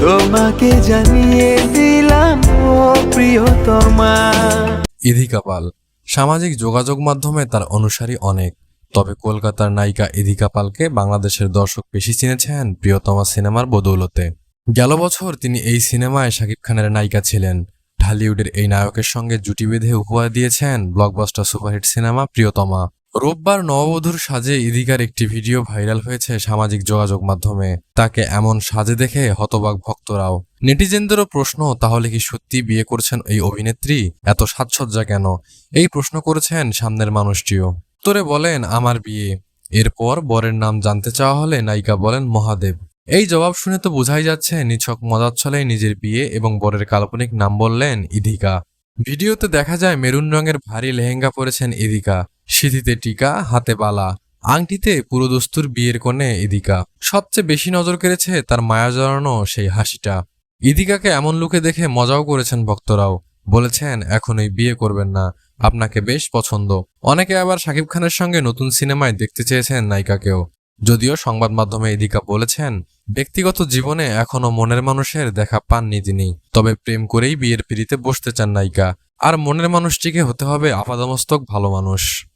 তোমাকে জানিয়ে দিলাম, ও ইধিকা পাল সামাজিক যোগাযোগ মাধ্যমে তার অনুসারী অনেক। তবে কলকাতার নায়িকা ইধিকা পালকে বাংলাদেশের দর্শক বেশি চিনেছেন প্রিয়তমা সিনেমার বদৌলতে। গেল বছর তিনি এই সিনেমায় শাকিব খানের নায়িকা ছিলেন। ঢালিউডের এই নায়কের সঙ্গে জুটি বেঁধে উপহার দিয়েছেন ব্লকবাস্টার সুপারহিট সিনেমা প্রিয়তমা। রোববার নববধূর সাজে ইদিকার একটি ভিডিও ভাইরাল হয়েছে সামাজিক যোগাযোগ মাধ্যমে। তাকে এমন সাজে দেখে হতবাক ভক্তরাও। নেটিজেনদেরও প্রশ্ন, তাহলে কি সত্যি বিয়ে করছেন এই অভিনেত্রী? এত সাজসজ্জা কেন? এই প্রশ্ন করেছেন সামনের মানুষটিও। উত্তরে বলেন, আমার বিয়ে। এরপর বরের নাম জানতে চাওয়া হলে নায়িকা বলেন, মহাদেব। এই জবাব শুনে তো বোঝাই যাচ্ছে, নিছক মজার ছলে নিজের বিয়ে এবং বরের কাল্পনিক নাম বললেন ইদিকা ভিডিওতে দেখা যায়, মেরুন রঙের ভারী লেহেঙ্গা পরেছেন ইদিকা সিঁথিতে টিকা, হাতে বালা। আংটিতে পুরো দস্তুর বিয়ের কোণে ইদিকা। সবচেয়ে বেশি নজর কেড়েছে তার মায়া জড়ানো সেই হাসিটা। ইদিকাকে এমন লুকে দেখে মজাও করেছেন ভক্তরাও। বলেছেন এখন এখনই বিয়ে করবেন না। আপনাকে বেশ পছন্দ। অনেকে আবার শাকিব খানের সঙ্গে নতুন সিনেমায় দেখতে চেয়েছেন নায়িকাকেও। যদিও সংবাদ মাধ্যমে ইদিকা বলেছেন, ব্যক্তিগত জীবনে এখনও মনের মানুষের দেখা পাননি তিনি। তবে প্রেম করেই বিয়ের পিড়িতে বসতে চান নায়িকা। আর মনের মানুষটিকে হতে হবে আপাদমস্তক ভালো মানুষ।